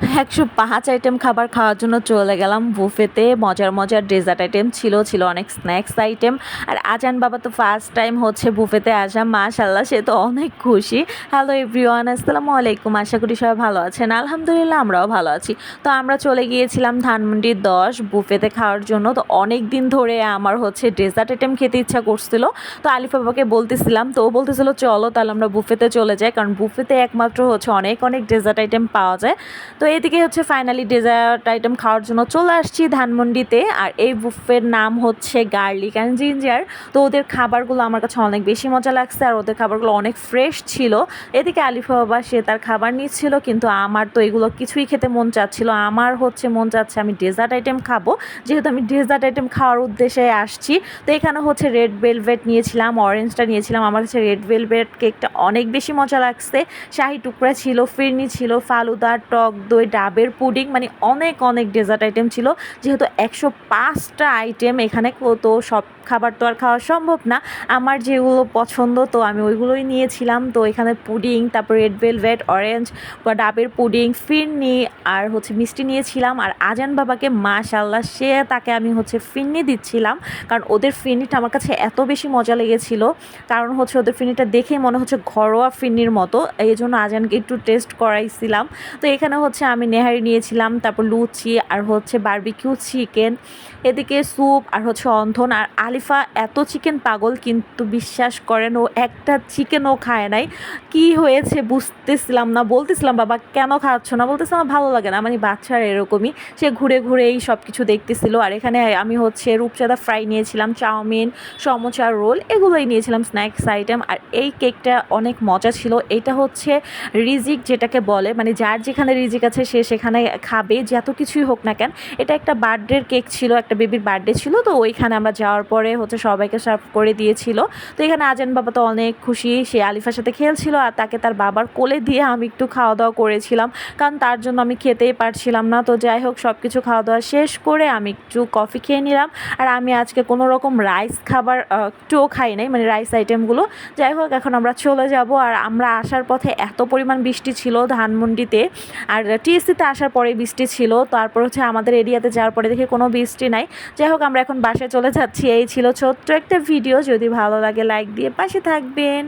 একশো পাঁচ আইটেম খাবার খাওয়ার জন্য চলে গেলাম বুফেতে। মজার মজার ডেজার্ট আইটেম ছিল ছিল অনেক স্ন্যাক্স আইটেম আর আজান বাবা তো ফার্স্ট টাইম হচ্ছে বুফেতে আসা মাশাল্লাহ সে তো অনেক খুশি। হ্যালো এভরিওয়ান আসসালামু আলাইকুম, আশা করি সবাই ভালো আছেন। আলহামদুলিল্লাহ, আমরাও ভালো আছি। তো আমরা চলে গিয়েছিলাম ধানমন্ডি দশ বুফেতে খাওয়ার জন্য। তো অনেক দিন ধরে আমার হচ্ছে ডেজার্ট আইটেম খেতে ইচ্ছা করছিল। তো আলিফ বাবাকে বলতেছিলাম, তো ও বলতেছিল, চলো তাহলে আমরা বুফেতে চলে যাই। কারণ বুফেতে একমাত্র হচ্ছে অনেক অনেক ডেজার্ট আইটেম পাওয়া যায়। তো এদিকে হচ্ছে ফাইনালি ডেজার্ট আইটেম খাওয়ার জন্য চলে আসছি ধানমন্ডিতে। আর এই বুফের নাম হচ্ছে গার্লিক অ্যান্ড জিঞ্জার তো ওদের খাবারগুলো আমার কাছে অনেক বেশি মজা লাগছে আর ওদের খাবারগুলো অনেক ফ্রেশ ছিল। এদিকে আলিফা বাবা, সে তার খাবার নিচ্ছিল, কিন্তু আমার তো এগুলো কিছুই খেতে মন চাচ্ছিল। আমার হচ্ছে মন চাচ্ছে আমি ডেজার্ট আইটেম খাব। যেহেতু আমি ডেজার্ট আইটেম খাওয়ার উদ্দেশ্যে আসছি, তো এখানে হচ্ছে রেড ভেলভেট নিয়েছিলাম অরেঞ্জটা নিয়েছিলাম। আমার কাছে রেড ভেলভেট কেকটা অনেক বেশি মজা লাগছে। শাহি টুকরা ছিল, ফিরনি ছিল, ফালুদা, টক দই ডাবের পুডিং মানে অনেক অনেক ডেজার্ট আইটেম ছিল। যেহেতু একশো পাঁচটা আইটেম এখানে তো সব খাবার তো আর খাওয়া সম্ভব না। আমার যেগুলো পছন্দ, তো আমি ওইগুলোই নিয়েছিলাম। তো এখানে পুডিং, তারপর রেড ভেলভেট অরেঞ্জ বা ডাবের পুডিং ফিরনি আর হচ্ছে মিষ্টি নিয়েছিলাম। আর আজান বাবাকে মাশাল্লাহ সে তাকে আমি হচ্ছে ফিরনি দিচ্ছিলাম। কারণ ওদের ফিরনিটা আমার কাছে এত বেশি মজা লেগেছিল। কারণ হচ্ছে ওদের ফিরনিটা দেখে মনে হচ্ছে ঘরোয়া ফিরনির মতো। এই জন্য আজানকে একটু টেস্ট করাইছিলাম। তো এখানে হচ্ছে আমি নেহারি নিয়েছিলাম, তারপর লুচি আর হচ্ছে বারবিকিউ চিকেন এদিকে স্যুপ আর হচ্ছে অন্ধন। আর আলিফা এত চিকেন পাগল কিন্তু বিশ্বাস করেন ও একটা চিকেনও খায় নাই। কি হয়েছে বুঝতেছিলাম না। বলতেছিলাম, বাবা, কেন খাচ্ছ না? বলতেছিলাম আমার ভালো লাগে না। মানে বাচ্চার এরকমই। সে ঘুরে ঘুরে এই সব কিছু দেখতেছিল। আর এখানে আমি হচ্ছে রূপচাঁদা ফ্রাই নিয়েছিলাম, চাউমিন সমোচা রোল, এগুলোই নিয়েছিলাম স্ন্যাক্স আইটেম আর এই কেকটা অনেক মজা ছিল। এটা হচ্ছে রিজিক যেটাকে বলে মানে যার যেখানে রিজিক আছে, সে সেখানে খাবে যত কিছুই হোক না কেন। এটা একটা বার্থডের কেক ছিল, একটা বেবির বার্থডে ছিল, তো ওইখানে আমরা যাওয়ার পরে হচ্ছে সবাইকে সার্ভ করে দিয়েছিল। তো এখানে আজান বাবা তো অনেক খুশি, সে আলিফার সাথে খেলছিল আর তাকে তার বাবার কোলে দিয়ে আমি একটু খাওয়া দাওয়া করেছিলাম। কারণ তার জন্য আমি খেতেই পারছিলাম না। তো যাই হোক সব কিছু খাওয়া দাওয়া শেষ করে আমি একটু কফি খেয়ে নিলাম। আর আমি আজকে কোনো রকম রাইস খাবার একটুও খাই নাই মানে রাইস আইটেমগুলো। যাই হোক, এখন আমরা চলে যাব। আর আমরা আসার পথে এত পরিমাণ বৃষ্টি ছিল ধানমন্ডিতে। আর টিএসসিতে আসার পরে বৃষ্টি ছিল, তারপর হচ্ছে আমাদের এরিয়াতে যাওয়ার পরে দেখি কোনো বৃষ্টি নাই। যাই হোক, আমরা এখন বাসায় চলে যাচ্ছি। এই ছিল ছোট্ট একটা ভিডিও, যদি ভালো লাগে লাইক দিয়ে পাশে থাকবেন।